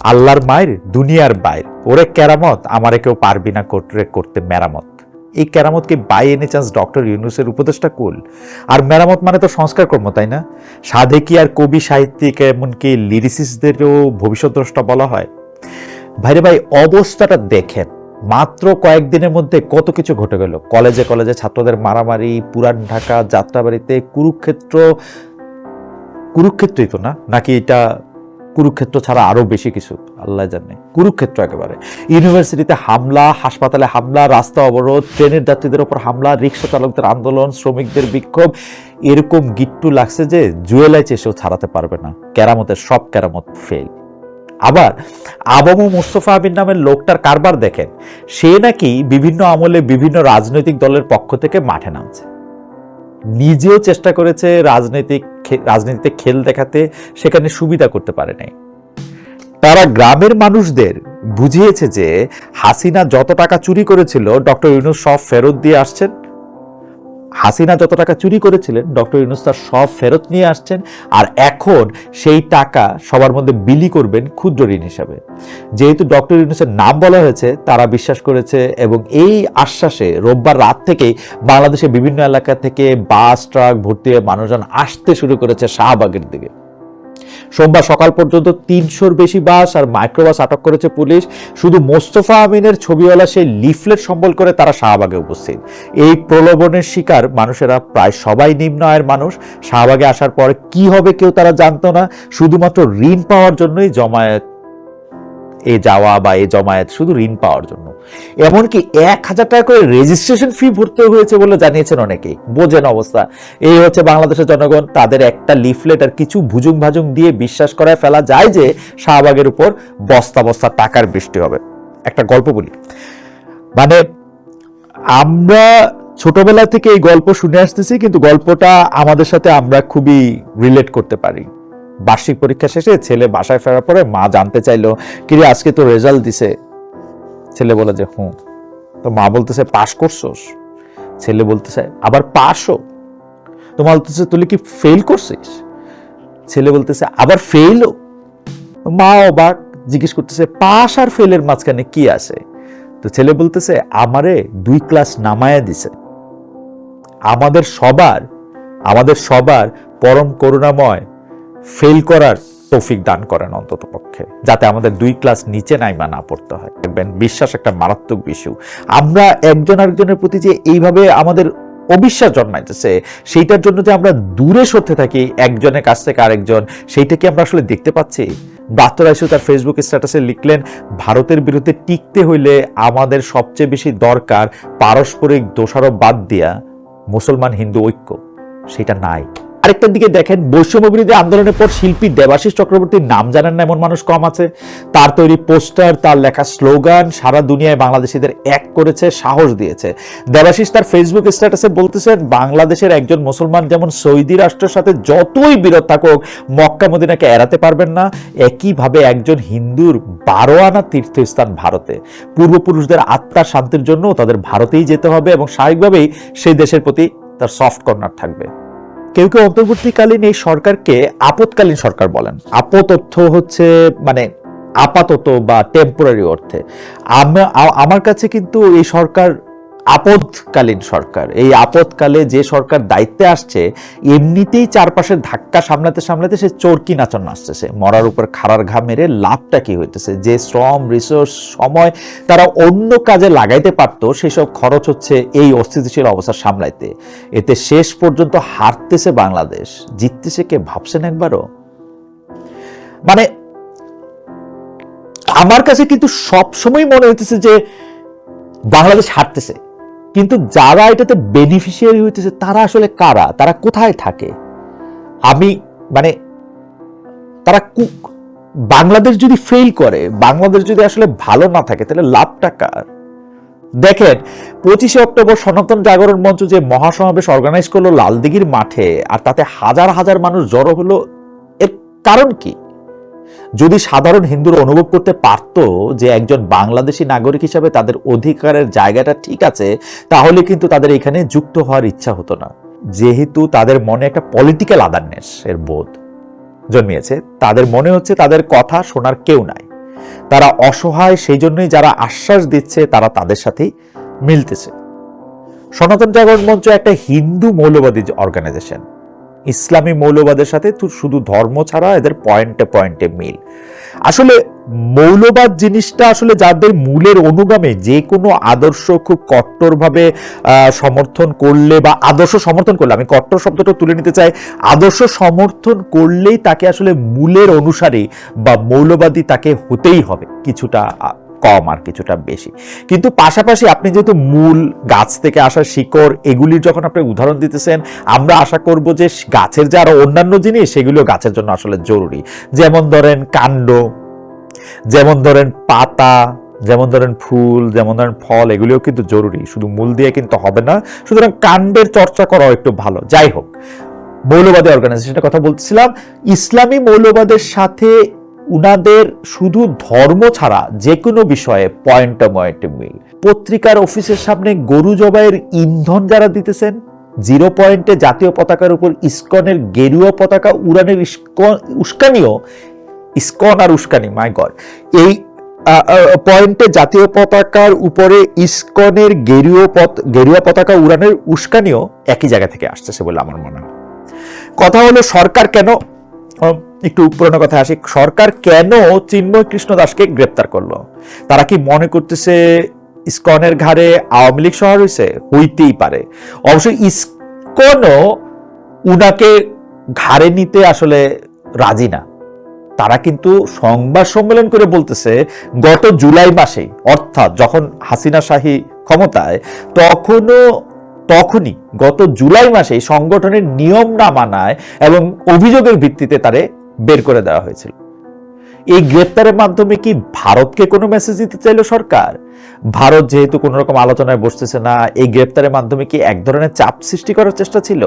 আল্লাহর মায়ের, দুনিয়ার বাইর। ওরে কেরামত, আমারে কেউ পারবি না করতে করতে মেরামত। এই কেরামতকে বাই এনে চান্স ডক্টর ইউনুসের উপদেষ্টা কুল? আর মেরামত মানে তো সংস্কার কর্ম, তাই না? সাধেকি আর কবি, সাহিত্যিক, এমনকি লিরিসিসদেরও ভবিষ্যৎ দ্রষ্টা বলা হয়? ভাইরে ভাই, অবস্থাটা দেখেন। মাত্র কয়েকদিনের মধ্যে কত কিছু ঘটে গেল। কলেজে কলেজে ছাত্রদের মারামারি, পুরান ঢাকা, যাত্রাবাড়িতে কুরুক্ষেত্র, কুরুক্ষেত্রই তো না? নাকি এটা কুরুক্ষেত্র ছাড়া আরও বেশি কিছু, আল্লাহ জানে। কুরুক্ষেত্র একেবারে। ইউনিভার্সিটিতে হামলা, হাসপাতালে হামলা, রাস্তা অবরোধ, ট্রেনের যাত্রীদের ওপর হামলা, রিক্সা চালকদের আন্দোলন, শ্রমিকদের বিক্ষোভ, এরকম গিট্টু লাগছে যে জুয়েলাই চেষেও ছাড়াতে পারবে না। কেরামতের সব কেরামত ফেল আবার আবামু মুস্তফা আবির নামের লোকটার কারবার দেখেন, সে নাকি বিভিন্ন আমলে বিভিন্ন রাজনৈতিক দলের পক্ষ থেকে মাঠে নামছে। নিজেও চেষ্টা করেছে রাজনৈতিক রাজনীতিতে খেল দেখাতে, সেখানে সুবিধা করতে পারে নাই। তারা গ্রামের মানুষদের বুঝিয়েছে যে হাসিনা যত টাকা চুরি করেছিল, ডক্টর ইউনুস সব ফেরত দিয়ে আসছেন। হাসিনা যত টাকা চুরি করেছিলেন, ডক্টর ইউনুস তার সব ফেরত নিয়ে আসছেন আর এখন সেই টাকা সবার মধ্যে বিলি করবেন ক্ষুদ্র ঋণ হিসাবে। যেহেতু ডক্টর ইউনুসের নাম বলা হয়েছে, তারা বিশ্বাস করেছে এবং এই আশ্বাসে রোববার রাত থেকেই বাংলাদেশের বিভিন্ন এলাকা থেকে বাস, ট্রাক ভর্তি হয়ে মানুষজন আসতে শুরু করেছে শাহবাগের দিকে। সোমবার সকাল পর্যন্ত তিনশোর বেশি বাস আর মাইক্রোবাস আটক করেছে পুলিশ। শুধু মোস্তফা আমিনের ছবিওয়ালা সেই লিফলেট সম্বল করে তারা শাহবাগে উপস্থিত। এই প্রলোভনের শিকার মানুষেরা প্রায় সবাই নিম্ন আয়ের মানুষ। শাহবাগে আসার পর কি হবে কেউ তারা জানতো না। শুধুমাত্র ঋণ পাওয়ার জন্যই জমায়েত এ যাওয়া বা এ জমায়েত শুধু ঋণ পাওয়ার জন্য। এমনকি এক হাজার টাকা করে রেজিস্ট্রেশন ফি ভরতে হয়েছে বলে জানিয়েছেন অনেকেই বোঝেন অবস্থা। এই হচ্ছে বাংলাদেশের জনগণ। তাদের একটা লিফলেট আর কিছু ভুজুং ভাজুং দিয়ে বিশ্বাস করায় ফেলা যায় যে শাহবাগের উপর বস্তা বস্তা টাকার বৃষ্টি হবে। একটা গল্প বলি। মানে আমরা ছোটবেলা থেকে এই গল্প শুনে আসতেছি, কিন্তু গল্পটা আমাদের সাথে আমরা খুবই রিলেট করতে পারি। বার্ষিক পরীক্ষা শেষে ছেলে বাসায় ফেরার পরে মা জানতে চাইলো কিরে আজকে তো রেজাল্ট দিছে। ছেলে বলে যে, হুম। তো মা বলতেছে, পাশ করছোস? ছেলে বলতেছে, আবার পাশও? তো মা বলতেছে তুই কি ফেল করছিস? ছেলে বলতেছে, আবার ফেলও মা অবাক, জিজ্ঞেস করতেছে, পাশ আর ফেলের মাঝখানে কি আছে? তো ছেলে বলতেছে, আমারে দুই ক্লাস নামায়া দিছে। আমাদের সবার আমাদের সবার পরম করুণাময় ফেল করার তৌফিক দান করেন অন্তত পক্ষে, যাতে আমাদের দুই ক্লাস নিচে নাইমা না পড়তে হয়। দেখবেন বিশ্বাস একটা মারাত্মক বিষয় আমরা একজন আরেকজনের প্রতি যে এইভাবে আমাদের অবিশ্বাস জন্মাইতেছে, সেইটার জন্য যে আমরা দূরে সরতে থাকি, একজনের কাছ থেকে আরেকজন, সেইটা কি আমরা আসলে দেখতে পাচ্ছি? ডাক্তার আইসু তার ফেসবুক স্ট্যাটাসে লিখলেন, ভারতের বিরুদ্ধে টিকতে হইলে আমাদের সবচেয়ে বেশি দরকার পারস্পরিক দোষারোপ বাদ দিয়া মুসলমান হিন্দু ঐক্য। সেটা নাই। আরেকটার দিকে দেখেন, বৈষম্য বিরোধী আন্দোলনের পর শিল্পী দেবাশিস চক্রবর্তীর নাম জানেন না এমন মানুষ কম আছে। তার তৈরি পোস্টার, তার লেখা স্লোগান সারা দুনিয়ায় বাংলাদেশিদের এক করেছে, সাহস দিয়েছে। দেবাশিস তার ফেসবুক স্ট্যাটাসে বলতেছেন, বাংলাদেশের একজন মুসলমান যেমন সৌদি রাষ্ট্রের সাথে যতই বিরোধ থাকুক, মক্কা মদিনাকে এড়াতে পারবেন না। একইভাবে একজন হিন্দুর বারো আনা তীর্থস্থান ভারতে। পূর্বপুরুষদের আত্মার শান্তির জন্য তাদের ভারতেই যেতে হবে এবং স্বাভাবিকভাবেই সেই দেশের প্রতি তার সফট কর্নার থাকবে। কেউ কেউ অন্তর্বর্তীকালীন এই সরকারকে আপতকালীন সরকার বলেন। আপতথ্য হচ্ছে মানে আপাতত বা টেম্পোরারি অর্থে। আম- আমার কাছে কিন্তু এই সরকার আপদকালীন সরকার। এই আপদকালে যে সরকার দায়িত্বে আসছে, এমনিতেই চারপাশের ধাক্কা সামলাতে সামলাতে সে চরকি নাচন আসতেছে মরার উপর খাড়ার ঘা মেরে লাভটা কি হইতেছে? যে শ্রম রিসোর্স সময় তারা অন্য কাজে লাগাইতে পারতো, সেসব খরচ হচ্ছে এই অস্থিতিশীল অবস্থা সামলাইতে। এতে শেষ পর্যন্ত হারতেছে বাংলাদেশ। জিততেছে কে ভাবছেন একবারও? মানে আমার কাছে কিন্তু সবসময় মনে হইতেছে যে বাংলাদেশ হারতেছে। কিন্তু যারা এটাতে বেনিফিশিয়ারি হইতেছে, তারা আসলে কারা? তারা কোথায় থাকে? আমি মানে তারা কু- বাংলাদেশ যদি ফেল করে, বাংলাদেশ যদি আসলে ভালো না থাকে, তাহলে লাভটা কার? দেখেন, পঁচিশে অক্টোবর সনাতন জাগরণ মঞ্চ যে মহাসমাবেশ অর্গানাইজ করল লালদিঘির মাঠে, আর তাতে হাজার হাজার মানুষ জড়ো হলো, এর কারণ কি? যদি সাধারণ হিন্দুরা অনুভব করতে পারত যে একজন বাংলাদেশী নাগরিক হিসাবে তাদের অধিকারের জায়গাটা ঠিক আছে, তাহলে কিন্তু তাদের এখানে যুক্ত হওয়ার ইচ্ছা হতো না। যেহেতু তাদের মনে একটা পলিটিক্যাল আদারনেস এর বোধ জন্মিয়েছে, তাদের মনে হচ্ছে তাদের কথা শোনার কেউ নাই। তারা অসহায় সেই জন্যই যারা আশ্বাস দিচ্ছে, তারা তাদের সাথেই মিলতেছে। সনাতন জাগরণ মঞ্চ একটা হিন্দু মৌলবাদী অর্গানাইজেশন ইসলামী মৌলবাদের সাথে শুধু ধর্ম ছাড়া এদের পয়েন্টে পয়েন্টে মিল। আসলে মৌলবাদ জিনিসটা আসলে যাদের মূলের অনুগামে, যে কোনো আদর্শ খুব কট্টরভাবে সমর্থন করলে বা আদর্শ সমর্থন করলে, আমি কট্টর শব্দটা তুলে নিতে চাই, আদর্শ সমর্থন করলেই তাকে আসলে মূলের অনুসারী বা মৌলবাদী তাকে হতেই হবে কিছুটা কম আর কিছুটা বেশি। কিন্তু পাশাপাশি আপনি যেহেতু মূল গাছ থেকে আসা শিকড়, এগুলির যখন আপনি উদাহরণ দিতেছেন, আমরা আশা করব যে গাছের যে আরও অন্যান্য জিনিস সেগুলো গাছের জন্য আসলে জরুরি। যেমন ধরেন কাণ্ড, যেমন ধরেন পাতা, যেমন ধরেন ফুল, যেমন ধরেন ফল, এগুলিও কিন্তু জরুরি। শুধু মূল দিয়ে কিন্তু হবে না, সুতরাং কাণ্ডের চর্চা করাও একটু ভালো। যাই হোক, মৌলবাদী অর্গানাইজেশনের কথা বলছিলাম ইসলামী মৌলবাদের সাথে উনাদের শুধু ধর্ম ছাড়া যে কোনো বিষয়ে পয়েন্ট পয়েন্টে মিল। পত্রিকার অফিসের সামনে গরু জবাইয়ের ইন্ধন যারা দিতেছেন জিরো পয়েন্টে জাতীয় পতাকার উপর ইস্কনের গেরুয়া পতাকা উড়ানের উস্কানিও, ইস্কন আর উস্কানি মাই গড এই পয়েন্টে জাতীয় পতাকার উপরে ইস্কনের গেরুয়া পত গেরুয়া পতাকা উড়ানের উস্কানিও একই জায়গা থেকে আসতেছে বলে আমার মনে হয়। কথা হলো সরকার কেন একটু পুরোনো কথা আসি, সরকার কেন চিন্ময় কৃষ্ণ দাসকে গ্রেপ্তার করল? তারা কি মনে করতেছে ইস্কনের ঘাড়ে আওয়ামী লীগ শহর হয়েছে হইতেই পারে। অবশ্যই ইস্কনও উনাকে ঘাড়ে নিতে আসলে রাজি না। তারা কিন্তু সংবাদ সম্মেলন করে বলতেছে, গত জুলাই মাসে অর্থাৎ যখন হাসিনা শাহী ক্ষমতায়, তখনও, তখনই গত জুলাই মাসে সংগঠনের নিয়ম না মানায় এবং অভিযোগের ভিত্তিতে তারে বের করে দেওয়া হয়েছিল। এই গ্রেপ্তারের মাধ্যমে কি ভারতকে কোনো মেসেজ দিতে চাইলো সরকার? ভারত যেহেতু কোনো রকম আলোচনায় বসতেছে না, এই গ্রেপ্তারের মাধ্যমে কি এক ধরনের চাপ সৃষ্টি করার চেষ্টা ছিল?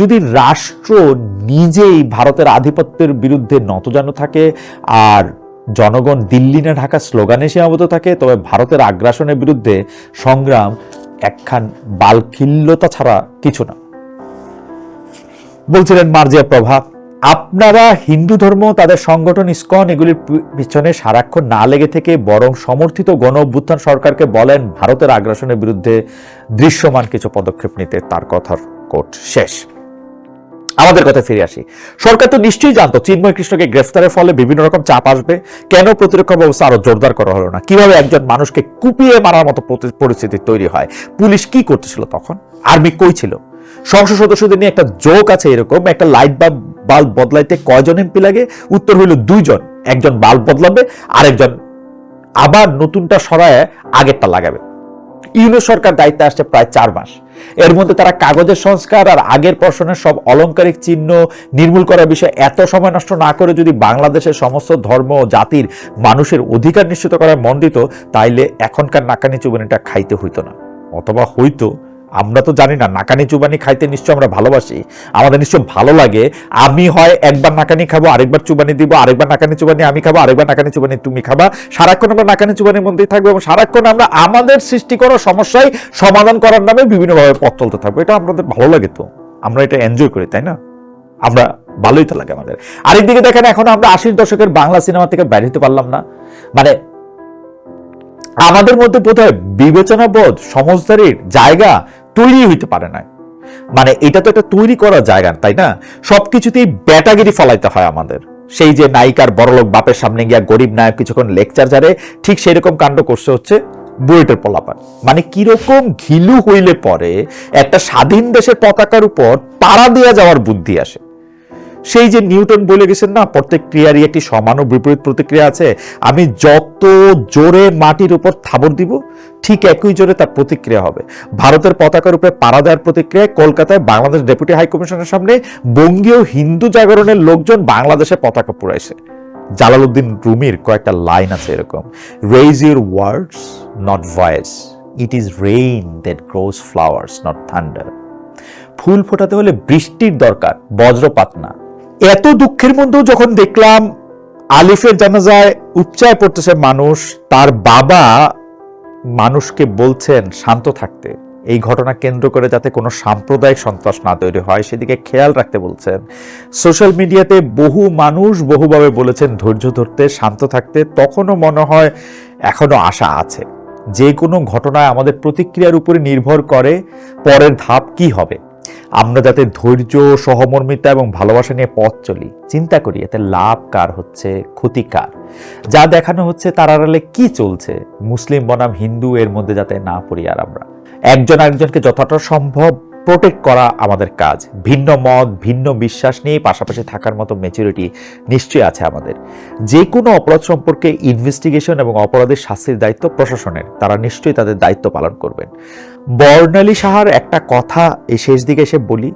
যদি রাষ্ট্র নিজেই ভারতের আধিপত্যের বিরুদ্ধে নতজানু থাকে আর জনগণ দিল্লি না ঢাকা স্লোগানে সীমাবদ্ধ থাকে, তবে ভারতের আগ্রাসনের বিরুদ্ধে সংগ্রাম একখান বালখিল্যতা ছাড়া কিছু না। বলছিলেন মার্জিয়া প্রভা আপনারা হিন্দু ধর্ম, তাদের সংগঠন, ইস্কন, এগুলির পিছনে সারাক্ষণ না লেগে থেকে বরং সমর্থিত গণ অভ্যুত্থান সরকারকে বলেন, ভারতের আগ্রাসনের বিরুদ্ধে দৃশ্যমান কিছু পদক্ষেপ নিতে তার কথার কোট শেষ। আমাদের কথা ফিরে আসি। সরকার তো নিশ্চয়ই জানতো, চিন্ময় কৃষ্ণকে গ্রেফতারের ফলে বিভিন্ন রকম চাপ আসবে। কেন প্রতিরক্ষা ব্যবস্থা আরও জোরদার করা হলো না? কীভাবে একজন মানুষকে কুপিয়ে মারার মতো পরিস্থিতি তৈরি হয়? পুলিশ কি করতেছিল তখন? আর্মি কই ছিল? সংসদ সদস্যদের নিয়ে একটা জোক আছে এরকম, একটা লাইট বাল্ব বাল্ব বদলাইতে কয়জন এমপি লাগে? উত্তর হইল দুইজন। একজন বাল্ব বদলাবে, আরেকজন আবার নতুনটা সরায় আগেরটা লাগাবে। ইউনো সরকার দায়িত্বে আসছে প্রায় চার মাস। এর মধ্যে তারা কাগজের সংস্কার আর আগের প্রশ্নের সব অলংকারিক চিহ্ন নির্মূল করার বিষয়ে এত সময় নষ্ট না করে যদি বাংলাদেশের সমস্ত ধর্ম ও জাতির মানুষের অধিকার নিশ্চিত করার মন দিত তাইলে এখনকার নাকানি চুবানিটা খাইতে হইতো না। অথবা হইতো আমরা তো জানি না, নাকানি চুবানি খাইতে নিশ্চয় আমরা ভালোবাসি। আমাদের নিশ্চয় ভালো লাগে, আমি হয় একবার নাকানি খাব, আরেকবার চুবানি দিব, আরেকবার নাকানি চুবানি আমি খাব, আরেকবার নাকানি চুবানি তুমি খাবা। সারাক্ষণ আমরা নাকানি চুবানির মধ্যেই থাকব এবং সারাক্ষণ আমরা আমাদের সৃষ্টি করা সমস্যায় সমাধান করার নামে বিভিন্নভাবে পথ চলতে থাকব। এটা আমাদের ভালো লাগে তো। আমরা এটা এনজয় করি, তাই না? আমরা ভালোই তো লাগে আমাদের। আরেকদিকে দেখেন, এখন আমরা আশির দশকের বাংলা সিনেমা থেকে বের হতে পারলাম না। মানে আমাদের মধ্যে বোধহয় বিবেচনা বোধ সমজদারির জায়গা তৈরি হইতে পারে না মানে এটা তো একটা তৈরি করা জায়গা, তাই না? সবকিছুতেই ব্যাটাগিরি ফলাইতে হয় আমাদের। সেই যে নায়িকার বড়লোক বাপের সামনে গিয়া গরিব নায়ক কিছুক্ষণ লেকচার জারে ঠিক সেরকম কাণ্ড করছে হচ্ছে বুয়েটের পলাপান। মানে কীরকম ঘিলু হইলে পরে একটা স্বাধীন দেশের পতাকার উপর পাড়া দেওয়া যাওয়ার বুদ্ধি আসে। সেই যে নিউটন বলে গেছেন না, প্রত্যেক ক্রিয়ারই একটি সমান ও বিপরীত প্রতিক্রিয়া আছে। আমি যত জোরে মাটির উপর থাবর দিব, ঠিক একই জোরে তার প্রতিক্রিয়া হবে। ভারতের পতাকার উপরে পাড়া দেওয়ার প্রতিক্রিয়ায় কলকাতায় বাংলাদেশ ডেপুটি হাইকমিশনের সামনে বঙ্গীয় হিন্দু জাগরণের লোকজন বাংলাদেশে পতাকা পুরাইছে জালালউদ্দিন রুমির কয়েকটা লাইন আছে এরকম raise your words not voice it is rain that grows flowers not thunder ফুল ফোটাতে হলে বৃষ্টির দরকার, বজ্রপাত না। এত দুঃখের মধ্যেও যখন দেখলাম আলিফের জানাজায় উপচায় পড়তেছে মানুষ, তার বাবা মানুষকে বলছেন শান্ত থাকতে। এই ঘটনা কেন্দ্র করে যাতে কোনো সাম্প্রদায়িক সন্ত্রাস না তৈরি হয়, সেদিকে খেয়াল রাখতে বলছেন। সোশ্যাল মিডিয়াতে বহু মানুষ বহুভাবে বলেছেন ধৈর্য ধরতে, শান্ত থাকতে, তখনও মনে হয় এখনও আশা আছে। যে কোনো ঘটনায় আমাদের প্রতিক্রিয়ার উপরে নির্ভর করে পরের ধাপ কি হবে। আমরা যাতে ধৈর্য, সহমর্মিতা এবং ভালোবাসা নিয়ে পথ চলি, চিন্তা করি, এতে লাভ কার হচ্ছে, ক্ষতি কার? যা দেখানো হচ্ছে তার আড়ালে কি চলছে? মুসলিম বনাম হিন্দু এর মধ্যে যাতে না পড়ি আর আমরা। একজন আরেকজনকে যতটা সম্ভব প্রোটেক্ট করা আমাদের কাজ। ভিন্ন মত, ভিন্ন বিশ্বাস নিয়ে পাশাপাশি থাকার মতো মেচুরিটি নিশ্চয়ই আছে আমাদের। যে কোনো অপরাধ সম্পর্কে ইনভেস্টিগেশন এবং অপরাধের শাস্তির দায়িত্ব প্রশাসনের। তারা নিশ্চয়ই তাদের দায়িত্ব পালন করবেন। বর্ণালী সাহার একটা কথা এই শেষ দিকে এসে বলি।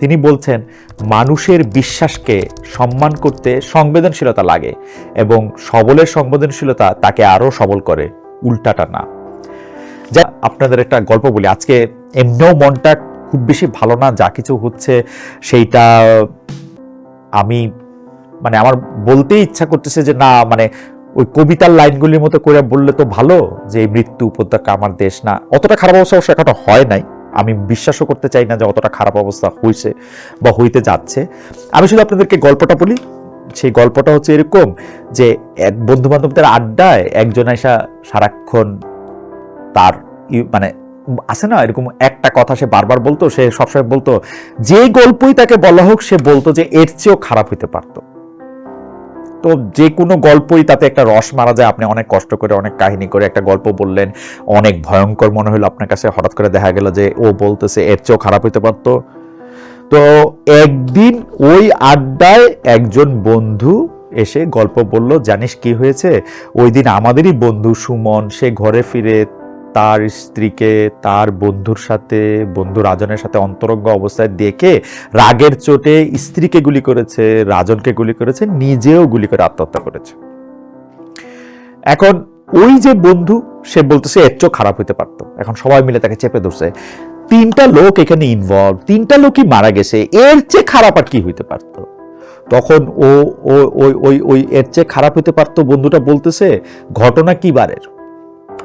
তিনি বলছেন, মানুষের বিশ্বাসকে সম্মান করতে সংবেদনশীলতা লাগে এবং সবলের সংবেদনশীলতা তাকে আরও সবল করে, উল্টাটা না। যা আপনাদের একটা গল্প বলি। আজকে এমনিও মনটা খুব বেশি ভালো না, যা কিছু হচ্ছে সেইটা আমি মানে আমার বলতেই ইচ্ছা করতেছে যে, না মানে ওই কবিতার লাইনগুলির মতো করে বললে তো ভালো যে এই মৃত্যু উপত্যকা আমার দেশ না। অতটা খারাপ অবস্থা অবশ্য এখনও হয় নাই। আমি বিশ্বাসও করতে চাই না যে অতটা খারাপ অবস্থা হয়েছে বা হইতে যাচ্ছে। আমি শুধু আপনাদেরকে গল্পটা বলি। সেই গল্পটা হচ্ছে এরকম যে এক বন্ধু বান্ধবদের আড্ডায় একজন এসা সারাক্ষণ তার মানে আছে না এরকম একটা কথা সে বারবার বলতো, সে সবসময় বলতো, যে গল্পই তাকে বলা হোক সে বলতো যে এর চেয়েও খারাপ হইতে পারতো। তো যে কোনো গল্পই তাতে একটা রস মারা যায়। আপনি অনেক কষ্ট করে, অনেক কাহিনী করে একটা গল্প বললেন। অনেক ভয়ঙ্কর মনে হলো আপনার কাছে। হঠাৎ করে দেখা গেল যে ও বলতেছে, এর চেয়েও খারাপ হইতে পারতো। তো একদিন ওই আড্ডায় একজন বন্ধু এসে গল্প বলল, জানিস কি হয়েছে? ওই দিন আমাদেরই বন্ধু সুমন, সে ঘরে ফিরে তার স্ত্রীকে, তার বন্ধুর সাথে, বন্ধু রাজনের সাথে অন্তরঙ্গ অবস্থায় দেখে রাগের চোটে স্ত্রীকে গুলি করেছে, রাজনকে গুলি করেছে, নিজেও গুলি করে আত্মহত্যা করেছে। এখন ওই যে বন্ধু, সে বলতেছে, এর চেয়েও খারাপ হইতে পারতো। এখন সবাই মিলে তাকে চেপে ধরছে। তিনটা লোক এখানে ইনভলভ তিনটা লোকই মারা গেছে। এর চেয়ে খারাপ আর কি হইতে পারতো? তখন ও, ওই ওই ওই, এর চেয়ে খারাপ হইতে পারতো? বন্ধুটা বলতেছে, ঘটনা কি বারের?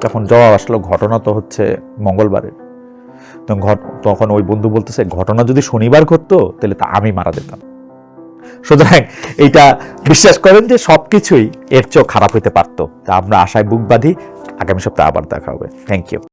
তখন জবাব আসলো, ঘটনা তো হচ্ছে মঙ্গলবারের। তখন ওই বন্ধু বলতেছে, ঘটনা যদি শনিবার ঘটতো, তাহলে তা আমি মারা যেতাম। সুতরাং এইটা বিশ্বাস করেন যে সব কিছুই এর চেয়েও খারাপ হইতে পারতো। তা আমরা আশায় বুক বাঁধি, আগামী সপ্তাহে আবার দেখা হবে। Thank you